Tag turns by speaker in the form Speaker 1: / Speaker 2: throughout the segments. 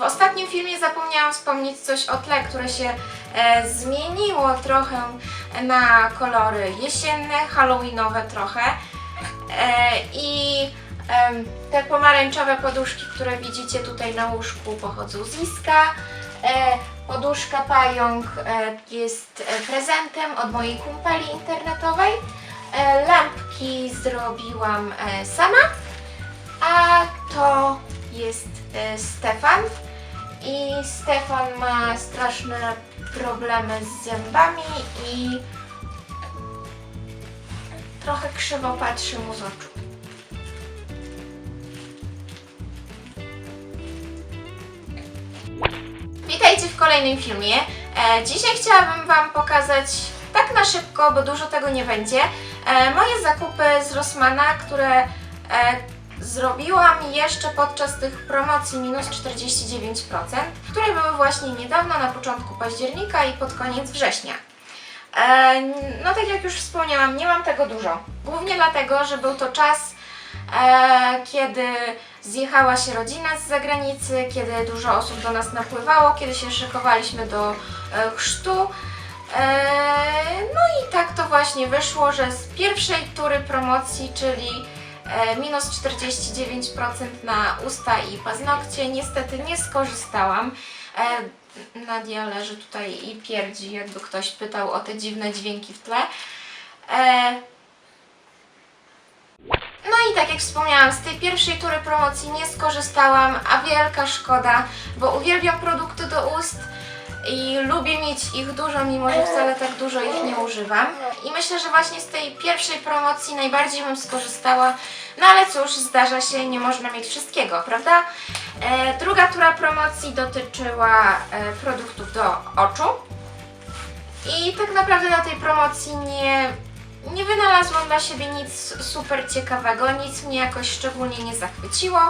Speaker 1: W ostatnim filmie zapomniałam wspomnieć coś o tle, które się e, zmieniło trochę na kolory jesienne, halloweenowe trochę. E, I em, te pomarańczowe poduszki, które widzicie tutaj na łóżku pochodzą z Iska. E, poduszka pająk e, jest e, prezentem od mojej kumpeli internetowej. E, lampki zrobiłam e, sama. A to jest e, Stefan. I Stefan ma straszne problemy z zębami i trochę krzywo patrzy mu z oczu. Witajcie w kolejnym filmie. E, dzisiaj chciałabym Wam pokazać tak na szybko, bo dużo tego nie będzie, e, moje zakupy z Rossmana, które e, zrobiłam jeszcze podczas tych promocji minus 49%, które były właśnie niedawno, na początku października i pod koniec września. E, no tak jak już wspomniałam, nie mam tego dużo. Głównie dlatego, że był to czas, e, kiedy zjechała się rodzina z zagranicy, kiedy dużo osób do nas napływało, kiedy się szykowaliśmy do e, chrztu. No i tak to właśnie wyszło, że z pierwszej tury promocji, czyli minus 49% na usta i paznokcie, niestety nie skorzystałam. E, Nadia leży tutaj i pierdzi, jakby ktoś pytał o te dziwne dźwięki w tle. E, no i tak jak wspomniałam, z tej pierwszej tury promocji nie skorzystałam, a wielka szkoda, bo uwielbiam produkty do ust i lubię mieć ich dużo, mimo że wcale tak dużo ich nie używam. I myślę, że właśnie z tej pierwszej promocji najbardziej bym skorzystała, no ale cóż, zdarza się, nie można mieć wszystkiego, prawda? E, druga tura promocji dotyczyła e, produktów do oczu. I tak naprawdę na tej promocji nie, nie wynalazłam dla siebie nic super ciekawego, nic mnie jakoś szczególnie nie zachwyciło.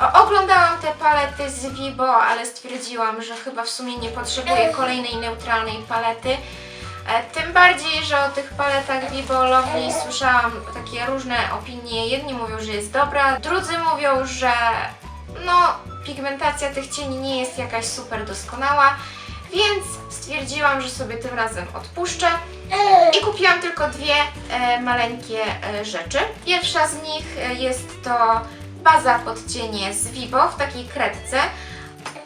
Speaker 1: Oglądałam te palety z Vibo, ale stwierdziłam, że chyba w sumie nie potrzebuję kolejnej neutralnej palety. E, Tym bardziej, że o tych paletach Vivo Lovely słyszałam takie różne opinie. Jedni mówią, że jest dobra, drudzy mówią, że no, pigmentacja tych cieni nie jest jakaś super doskonała, więc stwierdziłam, że sobie tym razem odpuszczę i kupiłam tylko dwie e, maleńkie e, rzeczy. Pierwsza z nich e, jest to baza pod cienie z Vivo w takiej kredce.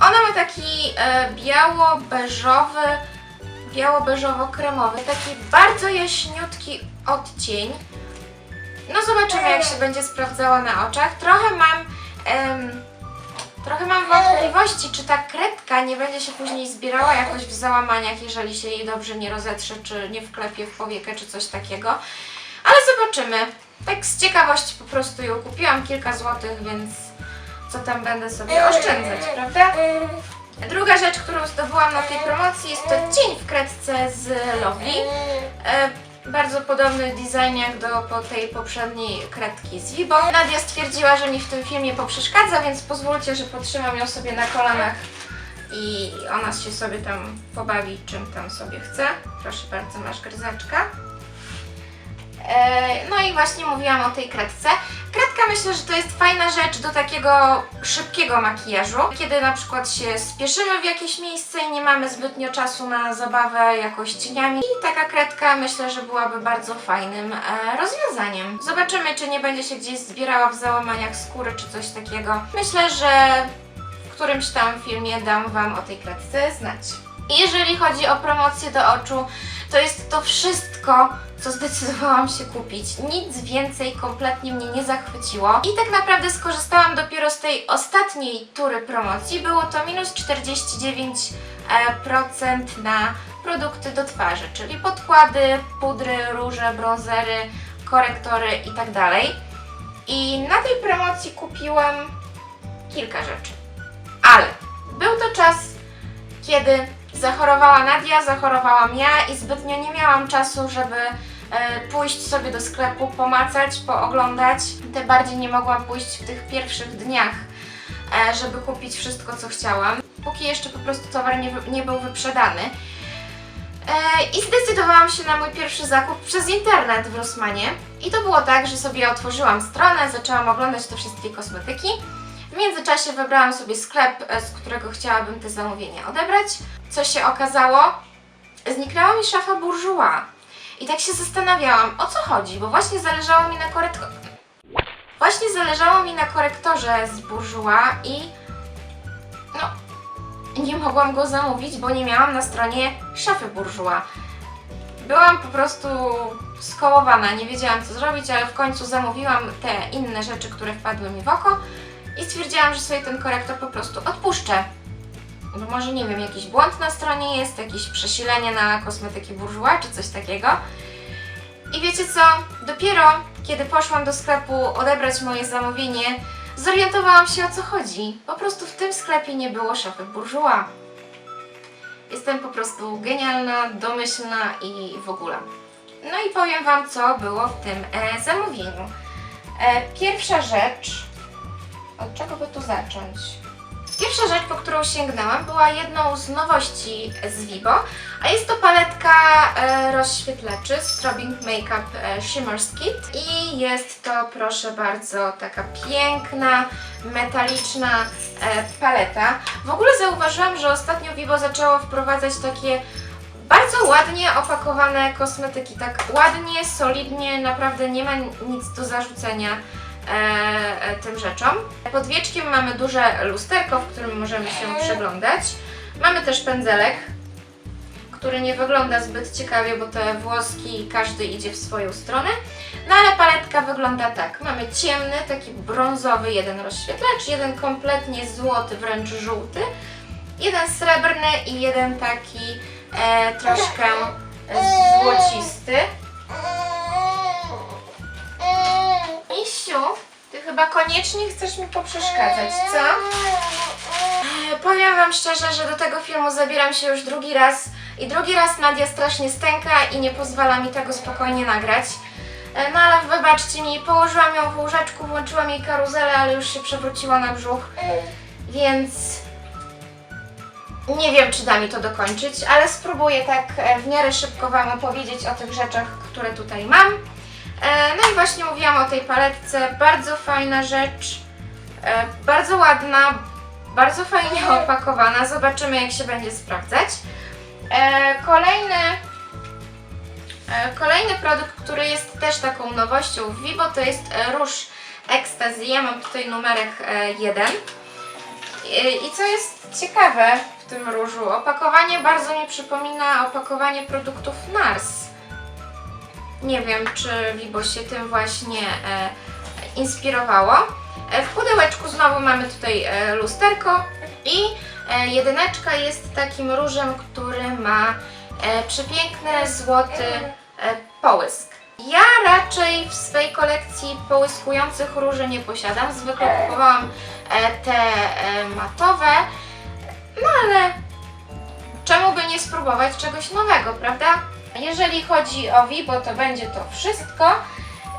Speaker 1: Ona ma taki e, biało-beżowy, biało-beżowo-kremowy, taki bardzo jaśniutki odcień. No zobaczymy jak się będzie sprawdzała na oczach. Trochę mam em, trochę mam wątpliwości, czy ta kredka nie będzie się później zbierała jakoś w załamaniach, jeżeli się jej dobrze nie rozetrze, czy nie wklepie w powiekę, czy coś takiego. Ale zobaczymy. Tak z ciekawości po prostu ją kupiłam kilka złotych, więc co tam będę sobie oszczędzać, prawda? Druga rzecz, którą zdobyłam na tej promocji jest to cień w kredce z Lovely. E, bardzo podobny design jak do po tej poprzedniej kredki z Vibo. Nadia stwierdziła, że mi w tym filmie poprzeszkadza, więc pozwólcie, że potrzymam ją sobie na kolanach i ona się sobie tam pobawi czym tam sobie chce. Proszę bardzo, masz gryzaczka. E, No i właśnie mówiłam o tej kredce. Kredka myślę, że to jest fajna rzecz do takiego szybkiego makijażu. Kiedy na przykład się spieszymy w jakieś miejsce i nie mamy zbytnio czasu na zabawę jakoś cieniami. I taka kredka myślę, że byłaby bardzo fajnym e, rozwiązaniem. Zobaczymy, czy nie będzie się gdzieś zbierała w załamaniach skóry czy coś takiego. Myślę, że w którymś tam filmie dam Wam o tej kredce znać. Jeżeli chodzi o promocję do oczu, to jest to wszystko, co zdecydowałam się kupić. Nic więcej kompletnie mnie nie zachwyciło. I tak naprawdę skorzystałam dopiero z tej ostatniej tury promocji. Było to minus 49% e, na produkty do twarzy, czyli podkłady, pudry, róże, bronzery, korektory itd. I na tej promocji kupiłam kilka rzeczy. Ale był to czas, kiedy zachorowała Nadia, zachorowałam ja i zbytnio nie miałam czasu, żeby pójść sobie do sklepu, pomacać, pooglądać. Tym bardziej nie mogłam pójść w tych pierwszych dniach, e, żeby kupić wszystko, co chciałam. Póki jeszcze po prostu towar nie, nie był wyprzedany. E, I zdecydowałam się na mój pierwszy zakup przez internet w Rossmanie. I to było tak, że sobie otworzyłam stronę, zaczęłam oglądać te wszystkie kosmetyki. W międzyczasie wybrałam sobie sklep, e, z którego chciałabym te zamówienia odebrać. Co się okazało? Zniknęła mi szafa bourgeois. I tak się zastanawiałam, o co chodzi, bo właśnie zależało mi na korektorze. Właśnie zależało mi na korektorze z bourgeois i no nie mogłam go zamówić, bo nie miałam na stronie szafy bourgeois. Byłam po prostu skołowana, nie wiedziałam co zrobić, ale w końcu zamówiłam te inne rzeczy, które wpadły mi w oko i stwierdziłam, że sobie ten korektor po prostu odpuszczę. Może nie wiem, jakiś błąd na stronie jest, jakieś przesilenie na kosmetyki bourgeois czy coś takiego. I wiecie co? Dopiero kiedy poszłam do sklepu odebrać moje zamówienie, zorientowałam się o co chodzi. Po prostu w tym sklepie nie było szafy bourgeois. Jestem po prostu genialna, domyślna i w ogóle. No i powiem Wam, co było w tym e, zamówieniu. E, pierwsza rzecz. Od czego by tu zacząć? Pierwsza rzecz, po którą sięgnęłam, była jedną z nowości z Vibo, a jest to paletka e, rozświetlaczy Strobing Makeup e, Shimmer Kit i jest to, proszę bardzo, taka piękna, metaliczna e, paleta. W ogóle zauważyłam, że ostatnio Vibo zaczęło wprowadzać takie bardzo ładnie opakowane kosmetyki, tak ładnie, solidnie, naprawdę nie ma nic do zarzucenia tym rzeczom. Pod wieczkiem mamy duże lusterko, w którym możemy się przeglądać. Mamy też pędzelek, który nie wygląda zbyt ciekawie, bo te włoski każdy idzie w swoją stronę. No ale paletka wygląda tak. Mamy ciemny, taki brązowy jeden rozświetlacz, jeden kompletnie złoty, wręcz żółty, jeden srebrny i jeden taki e, troszkę złocisty. Misiu, ty chyba koniecznie chcesz mi poprzeszkadzać, co? E, Powiem Wam szczerze, że do tego filmu zabieram się już drugi raz i drugi raz Nadia strasznie stęka i nie pozwala mi tego spokojnie nagrać. E, No ale wybaczcie mi, położyłam ją w łóżeczku, włączyłam jej karuzelę, ale już się przewróciła na brzuch, więc nie wiem, czy da mi to dokończyć, ale spróbuję tak e, w miarę szybko Wam opowiedzieć o tych rzeczach, które tutaj mam. E, No i właśnie mówiłam o tej paletce, bardzo fajna rzecz, e, bardzo ładna, bardzo fajnie opakowana, zobaczymy jak się będzie sprawdzać. E, Kolejny, kolejny produkt, który jest też taką nowością w Vivo, to jest róż Ecstasy, ja mam tutaj numerek 1. I co jest ciekawe w tym różu, opakowanie bardzo mi przypomina opakowanie produktów NARS. Nie wiem, czy Vibo się tym właśnie e, inspirowało. E, w pudełeczku znowu mamy tutaj e, lusterko i jedyneczka jest takim różem, który ma przepiękny złoty połysk. Ja raczej w swojej kolekcji połyskujących róży nie posiadam. Zwykle kupowałam te matowe, no ale nie spróbować czegoś nowego, prawda? Jeżeli chodzi o Vibo, to będzie to wszystko.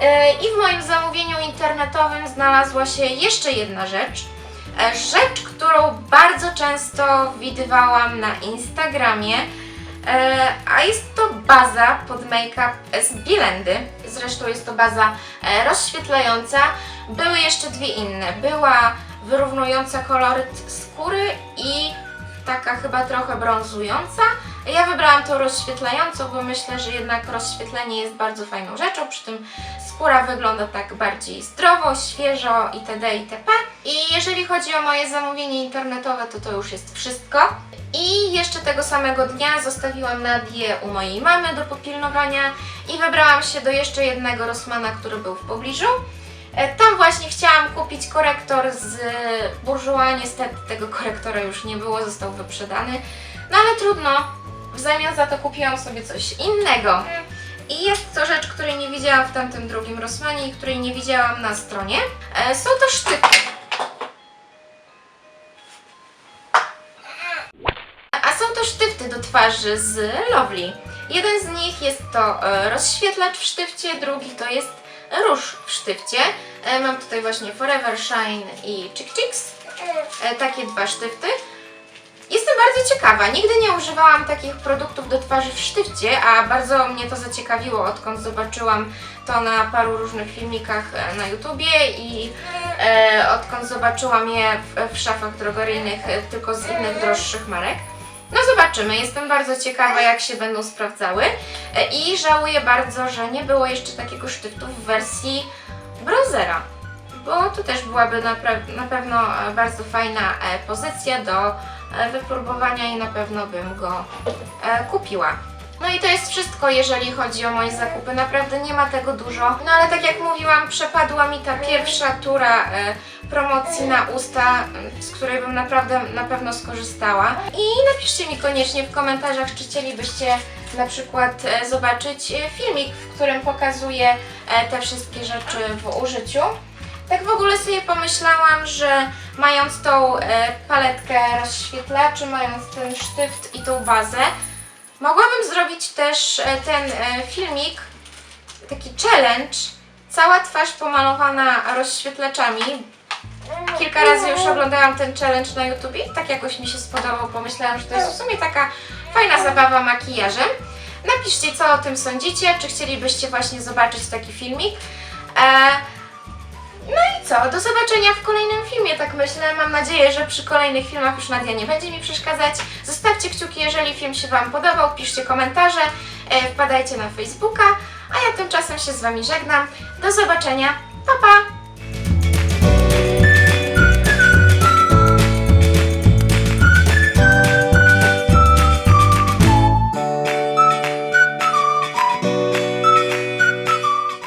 Speaker 1: E, I w moim zamówieniu internetowym znalazła się jeszcze jedna rzecz. E, Rzecz, którą bardzo często widywałam na Instagramie, e, a jest to baza pod make-up z Bilendy. Zresztą jest to baza rozświetlająca. Były jeszcze dwie inne. Była wyrównująca koloryt skóry i taka chyba trochę brązująca. Ja wybrałam tą rozświetlającą, bo myślę, że jednak rozświetlenie jest bardzo fajną rzeczą. Przy tym skóra wygląda tak bardziej zdrowo, świeżo itd. itp. I jeżeli chodzi o moje zamówienie internetowe, to to już jest wszystko. I jeszcze tego samego dnia zostawiłam Nadię u mojej mamy do popilnowania i wybrałam się do jeszcze jednego Rossmana, który był w pobliżu. E, Tam właśnie chciałam kupić korektor z Bourjois. Niestety tego korektora już nie było, został wyprzedany. No ale trudno. W zamian za to kupiłam sobie coś innego. I jest to rzecz, której nie widziałam w tamtym drugim Rossmanie i której nie widziałam na stronie. E, Są to sztyki. A są to sztyfty do twarzy z Lovely. Jeden z nich jest to e, rozświetlacz w sztywcie, drugi to jest róż w sztywcie. E, Mam tutaj właśnie Forever Shine i Chick Chicks. E, Takie dwa sztywty. Jestem bardzo ciekawa. Nigdy nie używałam takich produktów do twarzy w sztywcie, a bardzo mnie to zaciekawiło, odkąd zobaczyłam to na paru różnych filmikach e, na YouTubie i odkąd zobaczyłam je w, w szafach drogeryjnych, tylko z innych droższych marek. No zobaczymy, jestem bardzo ciekawa jak się będą sprawdzały E, i żałuję bardzo, że nie było jeszcze takiego sztyftu w wersji bronzera, bo to też byłaby napra- na pewno e, bardzo fajna e, pozycja do wypróbowania i na pewno bym go kupiła. No i to jest wszystko, jeżeli chodzi o moje zakupy. Naprawdę nie ma tego dużo. No ale tak jak mówiłam, przepadła mi ta pierwsza tura e, promocji na usta, e, z której bym naprawdę na pewno skorzystała. I napiszcie mi koniecznie w komentarzach, czy chcielibyście na przykład e, zobaczyć filmik, w którym pokazuję te wszystkie rzeczy w użyciu. Tak w ogóle sobie pomyślałam, że mając tą paletkę rozświetlaczy, mając ten sztyft i tą bazę, mogłabym zrobić też e, ten e, filmik, taki challenge, cała twarz pomalowana rozświetlaczami. Kilka razy już oglądałam ten challenge na YouTube i tak jakoś mi się spodobał. Pomyślałam, że to jest w sumie taka fajna zabawa makijażem. Napiszcie, co o tym sądzicie, czy chcielibyście właśnie zobaczyć taki filmik. E, no i co? Do zobaczenia w kolejnym filmie, tak myślę. Mam nadzieję, że przy kolejnych filmach już Nadia nie będzie mi przeszkadzać. Zostawcie kciuki, jeżeli film się Wam podobał, piszcie komentarze, e, wpadajcie na Facebooka, a ja tymczasem się z Wami żegnam. Do zobaczenia, pa pa!